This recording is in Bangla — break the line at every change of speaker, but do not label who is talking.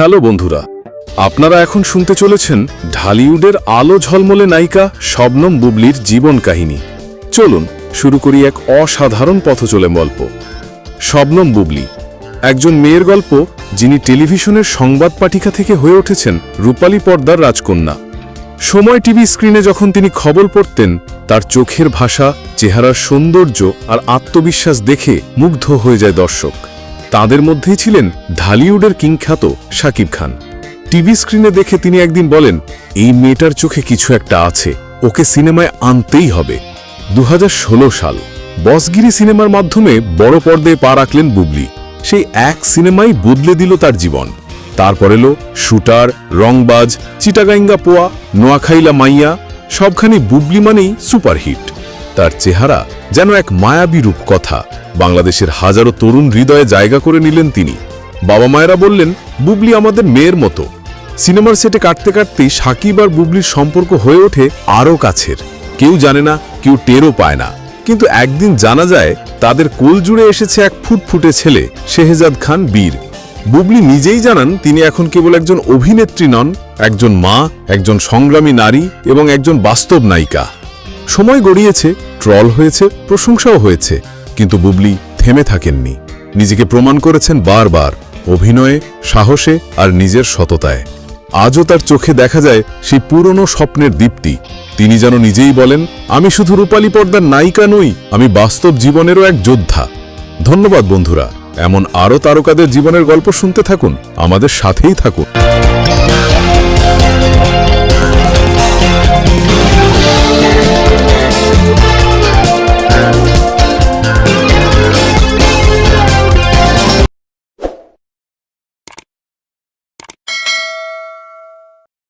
হ্যালো বন্ধুরা, আপনারা এখন শুনতে চলেছেন ঢালিউডের আলো ঝলমলে নায়িকা শবনম বুবলির জীবন কাহিনী। চলুন, শুরু করি এক অসাধারণ পথচলে গল্প। শবনম বুবলি, একজন মেয়ের গল্প যিনি টেলিভিশনের সংবাদ পাঠিকা থেকে হয়ে উঠেছেন রূপালী পর্দার রাজকন্যা। সময় টিভি স্ক্রিনে যখন তিনি খবর পড়তেন, তার চোখের ভাষা, চেহারার সৌন্দর্য আর আত্মবিশ্বাস দেখে মুগ্ধ হয়ে যায় দর্শক। তাদের মধ্যেই ছিলেন ঢালিউডের কিংখ্যাত শাকিব খান। টিভি স্ক্রিনে দেখে তিনি একদিন বলেন, এই মেয়েটার চোখে কিছু একটা আছে, ওকে সিনেমায় আনতেই হবে। দু হাজার ষোলো সাল, বসগিরি সিনেমার মাধ্যমে বড় পর্দায় পা রাখলেন বুবলি। সেই এক সিনেমাই বদলে দিল তার জীবন। তারপর এলো শুটার, রংবাজ চিটাগাইঙ্গা পোয়া, নোয়াখাইলা মাইয়া, সবখানি বুবলি মানেই সুপারহিট। তার চেহারা যেন এক মায়াবী রূপ কথা বাংলাদেশের হাজারো তরুণ হৃদয়ে জায়গা করে নিলেন তিনি। বাবা মায়েরা বললেন, বুবলি আমাদের মেয়ের মতো। সিনেমার সেটে কাটতে কাটতেই সাকিব আর বুবলির সম্পর্ক হয়ে ওঠে আরও কাছের। কেউ জানে না, কেউ টেরও পায় না। কিন্তু একদিন জানা যায়, তাদের কোল জুড়ে এসেছে এক ফুটফুটে ছেলে, শেহজাদ খান বীর। বুবলি নিজেই জানান, তিনি এখন কেবল একজন অভিনেত্রী নন, একজন মা, একজন সংগ্রামী নারী এবং একজন বাস্তব নায়িকা। সময় গড়িয়েছে, ট্রল হয়েছে, প্রশংসাও হয়েছে, কিন্তু বুবলি থেমে থাকেননি। নিজেকে প্রমাণ করেছেন বারবার, অভিনয়ে, সাহসে আর নিজের সততায়। আজও তার চোখে দেখা যায় সেই পুরনো স্বপ্নের দীপ্তি। তিনি যেন নিজেই বলেন, আমি শুধু রূপালী পর্দার নায়িকা নই, আমি বাস্তব জীবনেরও এক যোদ্ধা। ধন্যবাদ বন্ধুরা, এমন আরও তারকাদের জীবনের গল্প শুনতে থাকুন, আমাদের সাথেই থাকুন।